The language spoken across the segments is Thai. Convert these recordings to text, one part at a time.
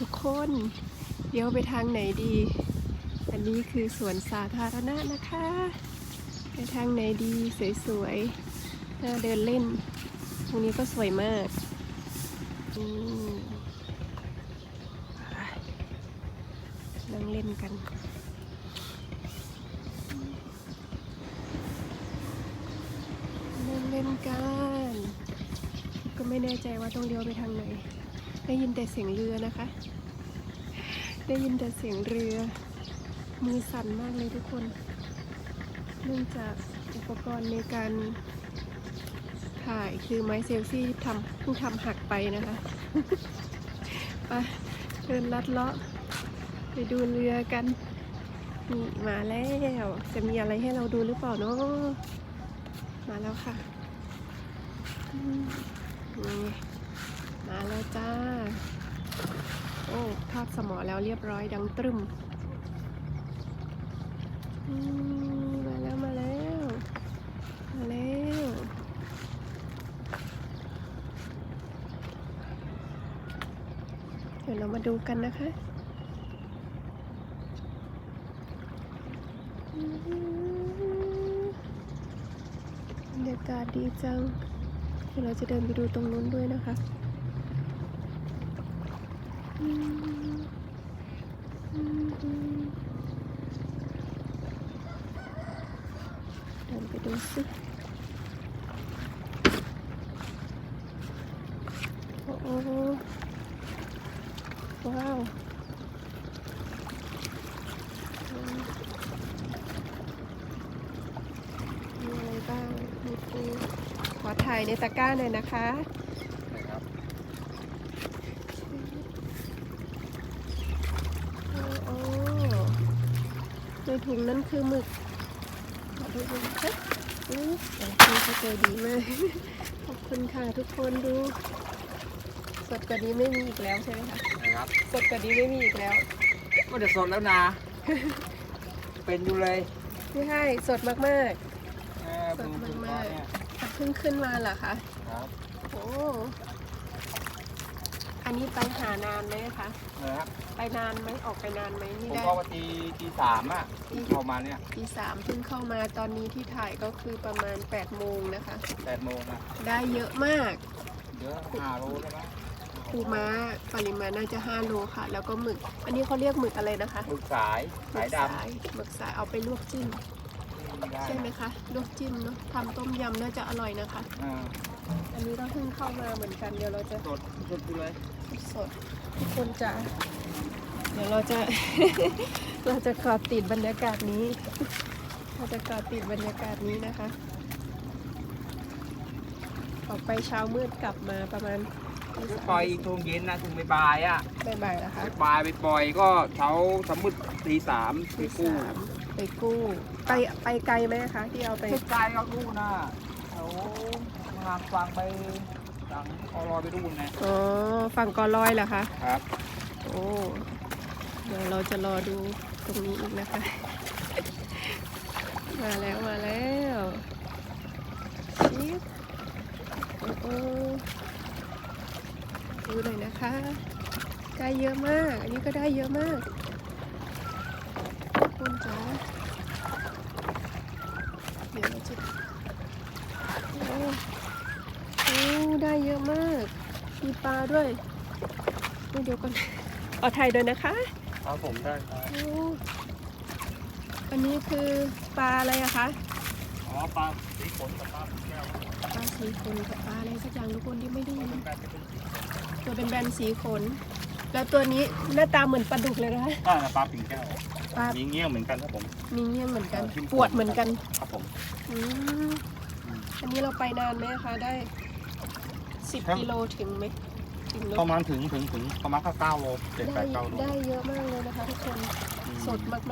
ทุกคนเดี๋ยวไปทางไหนดี อันนี้คือสวนสาธารณะนะคะ ไปทางไหนดีสวยๆน่าเดินเล่น ตรงนี้ก็สวยมากนั่งเล่นกันนั่งเล่นกัน ก็ไม่แน่ใจว่าต้องเลี้ยวไปทางไหน ได้ยินแต่เสียงเรือนะคะ ได้ยินแต่เสียงเรือ มือสั่นมากเลยทุกคน เนื่องจากอุปกรณ์ในการถ่ายคือไม้เซลฟี่ทำเพิ่งทำหักไปนะคะไปเดินลัดเลาะไปดูเรือกันนี่มาแล้ว จะมีอะไรให้เราดูหรือเปล่าเนาะมาแล้วค่ะนี่ มาแล้วจ้า โอ้ทอดสมอแล้วเรียบร้อยดังตรึมมาแล้วมาแล้ว มาแล้วเดี๋ยวเรามาดูกันนะคะอืมบรรยากาศดีจัง เดี๋ยวเราจะเดินไปดูตรงนู้นด้วยนะคะ เดินไปดูสิโอ้โหว้าวอืมมีอะไรบ้างมีปูขอถ่ายในตะกร้าหน่อยนะคะ นะครับ โอ้โอ้ ในถุงนั้นคือหมึกขอดูดูค่ะอุ๊ยแต่พี่เขาใจดีมาก ขอบคุณค่ะทุกคนดู สดกว่านี้ไม่มีอีกแล้วใช่ไหมคะ นะครับสดกว่านี้ไม่มีอีกแล้ว ก็จะสดแล้วนะ เป็นอยู่เลยไม่ใช่สดมาก เออสดมากๆเนี่ยๆเพิ่งขึ้นมาเหรอคะ ครับ โอ้ นนี้ไปหานานไหมคะ นะครับไปนานไหมออกไปนานไหมผนี่มได้เข้ามาตีตีสามอะที่เข้ามาเนี่ยตีสามเพิ่งเข้ามาตอนนี้ที่ถ่ายก็คือประมาณ8ปดโมงนะคะ แปดโมงอะได้เยอะมากเยอะห้าโลใช่ไหมปูม้าปริมาณน่าจะ5โลค่ะ แล้วก็หมึก อันนี้เขาเรียกหมึกอะไรนะคะหมึกสายหมึสายกดสายหมึกสายเอาไปลวกจิ้มำได้ใช่ไหมคะลวกจิ้มเนาะทำต้มยำน่าจะอร่อยนะคะ อ่าอันนี้ก็เพิ่งเข้ามาเหมือนกันเดี๋ยวเราจะสดสดอยู่เลย สดทุกคนจะเดี๋ยวเราจะ เราจะเกาะติดบรรยากาศนี้ เราจะเกาะติดบรรยากาศนี้นะคะ ออกไปเช้ามืดกลับมาประมาณตีสามปล่อยอีกทุ่งเย็นนะทุ่งบ่ายๆอะบ่ายๆนะคะบ่ายไปปล่อยก็เช้าสามมืดตีสามตีตีกู้สามไปกู้ไปไปไกลไหมคะที่เอาไปไปไกลก็กู้นะเขาทางฟังไป ทางอรอยไปดูนะอ๋อฝั่งกอลอยเหรอคะ ครับ โอ้ เดี๋ยวเราจะรอดูตรงนี้อีกนะคะ มาแล้วมาแล้วชิปโอ้โอ้ดูหน่อยนะคะได้เยอะมาก อันนี้ก็ได้เยอะมากขอบคุณจ้าเดี๋ยวเราจะโอ้โอ้ได้เย อะมาก มีปลาด้วยนี่เดี๋ยวก่อนขอถ่ายด้วยนะคะครับผมได้ครับโอ้อันนี้คือปลาอะไรอะคะอ๋อปลาสีขนกับปลาแก้วปลาสีขนกับปลาอะไรสักอย่างทุกคนที่ไม่ได้ยินเป็นการเป็นตัวเป็นแบนสีขน แล้วตัวนี้หน้าตาเหมือนปลาดุกเลยนะคะอ่าปลาปิ่งแก้วปลามีเงี้ยงเหมือนกันครับผมมีเงี้ยงเหมือนกันจิ้มปวดเหมือนกัน ครับผมอืมอันนี้เราไปนานไหมคะได้ สิบครับกิโลถึงไหมถึงเนประอะมาณถึงถึงถึงประมาณแค่เก้าโลเจ็ดแปได้ดเก้าโลได้เยอะมากเลยนะคะทุกคนสดมาก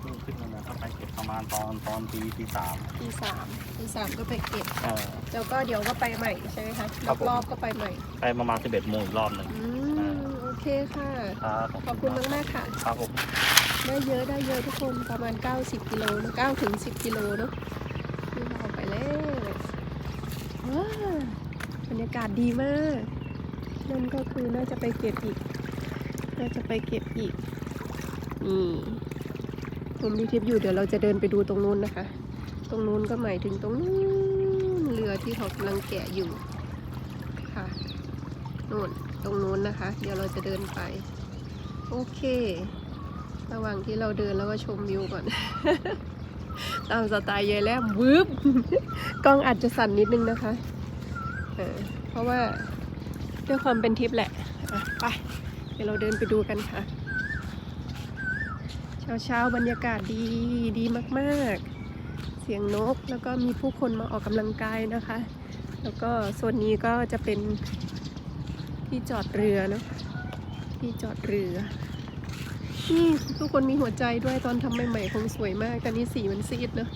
เพิ่งขึ้นมาแล้วก็ไปเก็บประมาณตอนตอนตีตีสามๆตีสามตีสามก็ไปเก็บเออ แล้วก็เดี๋ยวก็ไปใหม่ใช่ไหมคะครับผม รอบๆก็ไปใหม่ ไปประมาณสิบเอ็ดโมงอีกรอบหนึ่งอืมโอเคค่ะ ครับขอบคุณมากมากๆค่ะ ครับผม ได้เยอะได้เยอะทุกคนประมาณ 90กิโลนะ9ถึง10กิโลเนาะนี่เราเอาไปแล้วว้าว บรรยากาศดีมากนั่นก็คือน่าจะไปเก็บอีก น่าจะไปเก็บอีก นี่มุมที่ทิพย์อยู่เดี๋ยวเราจะเดินไปดูตรงนู้นนะคะ ตรงนู้นก็หมายถึงตรงนู้นเรือที่เขากำลังแกะอยู่ค่ะนู่นตรงนู้นนะคะ เดี๋ยวเราจะเดินไป โอเค ระหว่างที่เราเดินแล้วก็ชมวิวก่อน ตามสไตล์ยายแล้ววืบกล้องอาจจะสั่นนิดนึงนะคะ ออเพราะว่าด้วยความเป็นทิปแหละะไปเดี๋ยวเราเดินไปดูกันค่ะ เช้าเช้าบรรยากาศดีดีมาก ๆ เสียงนกแล้วก็มีผู้คนมาออกกำลังกายนะคะ แล้วก็โซนนี้ก็จะเป็นที่จอดเรือเนอะที่จอดเรือนี่ทุกคนมีหัวใจด้วยตอนทำใหม่ๆคงสวยมาก แต่นี้สีมันซีดเนอะ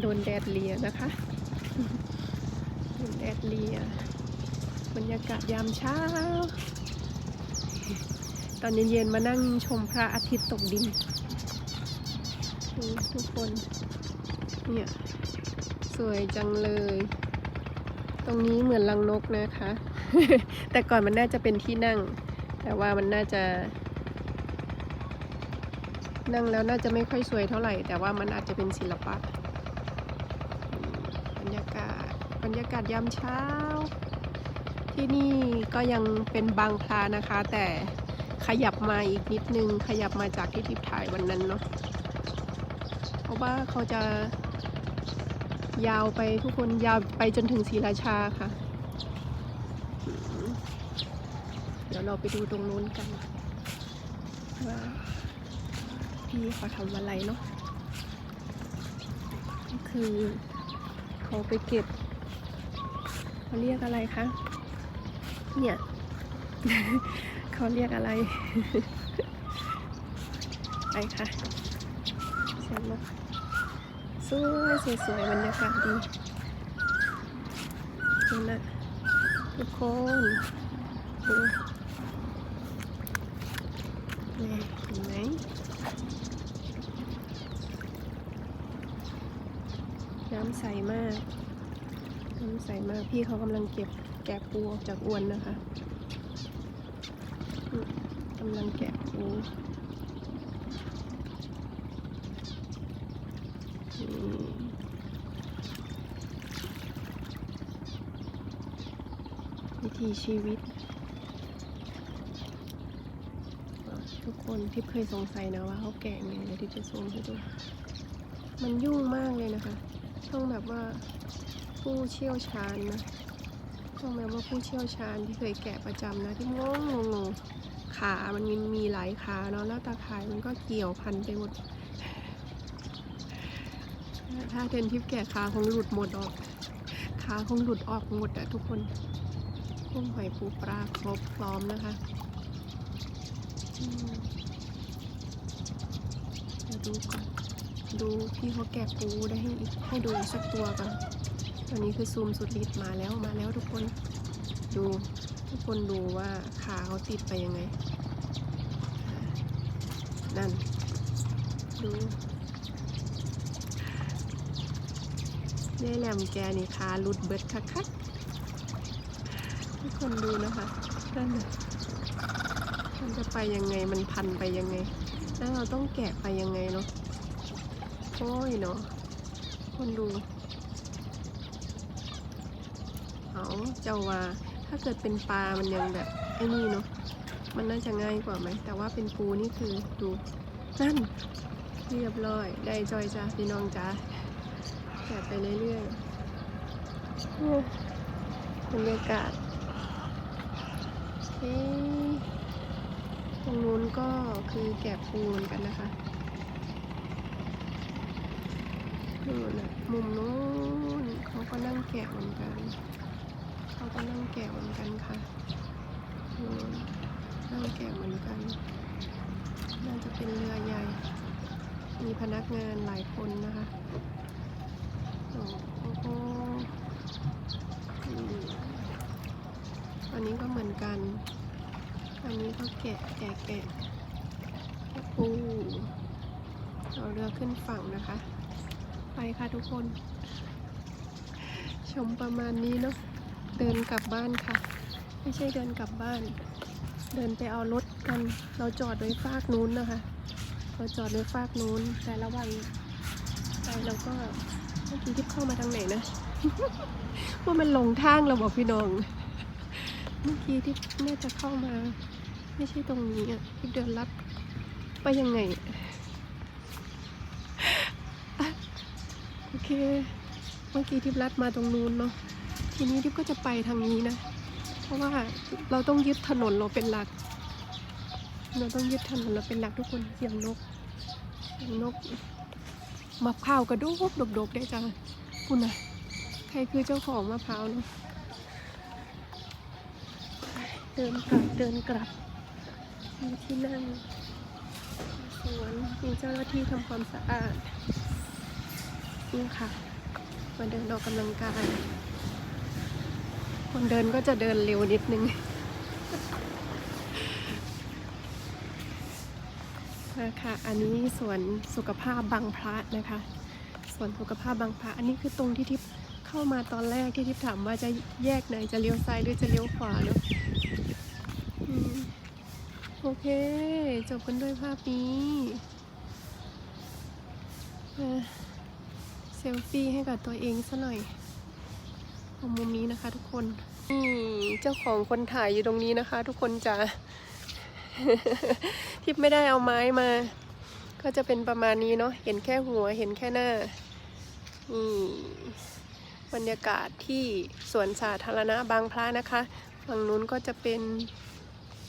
โดนแดดเลียนะคะ แดดเลียบรรยากาศยามเช้า ตอนเย็นๆมานั่งชมพระอาทิตย์ตกดินดูทุกคน เนี่ย สวยจังเลย ตรงนี้เหมือนลังนกนะคะ แต่ก่อนมันน่าจะเป็นที่นั่ง แต่ว่ามันน่าจะ นั่งแล้วน่าจะไม่ค่อยสวยเท่าไหร่ แต่ว่ามันอาจจะเป็นศิลปะบรรยากาศ บรรยากาศยามเช้า ที่นี่ก็ยังเป็นบางพลานะคะ แต่ขยับมาอีกนิดนึง ขยับมาจากที่ทิพย์ถ่ายวันนั้นเนาะเพราะว่าเขาจะยาวไปทุกคนยาวไปจนถึงศรีราชาค่ะ เดี๋ยวเราไปดูตรงนู้นกันว่าพี่เขาทำอะไรเนาะก็คือเขาไปเก็บ เขาเรียกอะไรคะ เนี่ย เขาเรียกอะไร ไปค่ะเสียงนกสวยสวยสวยบรรยากาศดีดูนะทุกคนดูนี่เห็นไหมน้ำใสมาก น้ำใสมากพี่เขากำลังเก็บแกะปูออกจากอวนนะคะกำลังแกะปูวิถีชีวิต ทุกคนที่เคยสงสัยนะว่าเขาแกะไงเดี๋ยวที่จะซูมให้ดู มันยุ่งมากเลยนะคะ ต้องแบบว่า ผู้เชี่ยวชาญนะต้องแบบว่าผู้เชี่ยวชาญที่เคยแกะประจำนะที่งงงงขามันมีมีหลายขาเนาะแล้วตาข่ายมันก็เกี่ยวพันไปหมด ถ้าเทนทิปแกะขาคงหลุดหมดออก ขาคงหลุดออกหมดอะทุกคนกุ้งหอยปูปลาครบพร้อมนะคะมเดี๋ยวดูก่อนดูพี่เขาแกะปูได้ให้ให้ดูสักตัวก่อน ตอนนี้คือซูมสุดฤทธิ์มาแล้วมาแล้วทุกคนดูทุกคนดูว่าขาเขาติดไปยังไง นั่น ดูยายแหลมแกนี่ขาลุดเบิดคักคักๆทุกคนดูนะคะนั่นมันจะไปยังไงมันพันไปยังไง แล้วเราต้องแกะไปยังไงเนาะโอ้ยเนาะคนดู เอาเจ้าว่าถ้าเกิดเป็นปลา มันยังแบบไอ้นี่เนาะ มันน่าจะง่ายกว่าไหม แต่ว่าเป็นปูนี่คือดูนั่นเรียบร้อย ได้จอยจ้าพี่น้องจ้าแกะไปเรื่อยๆบรรยากาศเอ๊ตรงนู้นก็คือแกะปูเหมือนกันนะคะนู่นน่ะมุมนู้นเขาก็นั่งแกะเหมือนกัน เขาก็นั่งแกะเหมือนกันค่ะนั่งแกะเหมือนกัน น่าจะเป็นเรือใหญ่ มีพนักงานหลายคนนะคะโอ้โหอันนี้ก็เหมือนกัน อันนี้ก็แกะแกะแกะปูเอาเรือขึ้นฝั่งนะคะ ไปค่ะทุกคน ชมประมาณนี้เนาะ เดินกลับบ้านค่ะ ไม่ใช่เดินกลับบ้าน เดินไปเอารถกัน เราจอดไว้ฟากนู้นนะคะ เราจอดไว้ฟากนู้น แต่ระหว่างไปเราก็เมื่อกี้ที่เข้ามาทางไหนนะ ว่ามันหลงทางเราบอกพี่น้อง เมื่อกี้ที่น่าจะเข้ามา ไม่ใช่ตรงนี้อะที่เดินลัดไปยังไง โอเค เมื่อกี้ทิพลัดมาตรงนู้นเนาะ ทีนี้ทิพก็จะไปทางนี้นะ เพราะว่าเราต้องยึดถนนเราเป็นหลัก เราต้องยึดถนนเราเป็นหลักทุกคนเสียงนกเสียงนกมะพร้าวกระโดกดกๆได้จ้าคุณนะใครคือเจ้าของมะพร้าวนะเดินกลับเดินกลับมีที่นั่งสวนมีเจ้าหน้าที่ทำความสะอาดนี่ค่ะ มาเดินออกกำลังกาย คนเดินก็จะเดินเร็วนิดนึงนะคะอันนี้สวนสุขภาพบางพระนะคะสวนสุขภาพบางพระ อันนี้คือตรงที่ทิพย์เข้ามาตอนแรกที่ทิพย์ถามว่าจะแยกไหนจะเลี้ยวซ้ายหรือจะเลี้ยวขวาเนาะโอเค จบกันด้วยภาพนี้เซลฟี่ให้กับตัวเองซะหน่อย ของมุมนี้นะคะ ทุกคนนี่เจ้าของคนถ่ายอยู่ตรงนี้นะคะ ทุกคนจะทิพไม่ได้เอาไม้มา ก็จะเป็นประมาณนี้เนาะเห็นแค่หัวเห็นแค่หน้านี่บรรยากาศที่สวนสาธารณะบางพระนะคะ ฝั่งนู้นก็จะเป็น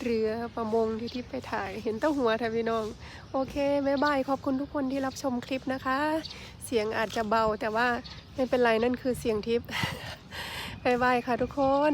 เรือประมงที่ทิพไปถ่าย เห็นเต้าหัวท่านพี่น้อง โอเคบ๊ายบายขอบคุณทุกคนที่รับชมคลิปนะคะ เสียงอาจจะเบาแต่ว่าไม่เป็นไรนั่นคือเสียงทิพย์บายบายค่ะทุกคน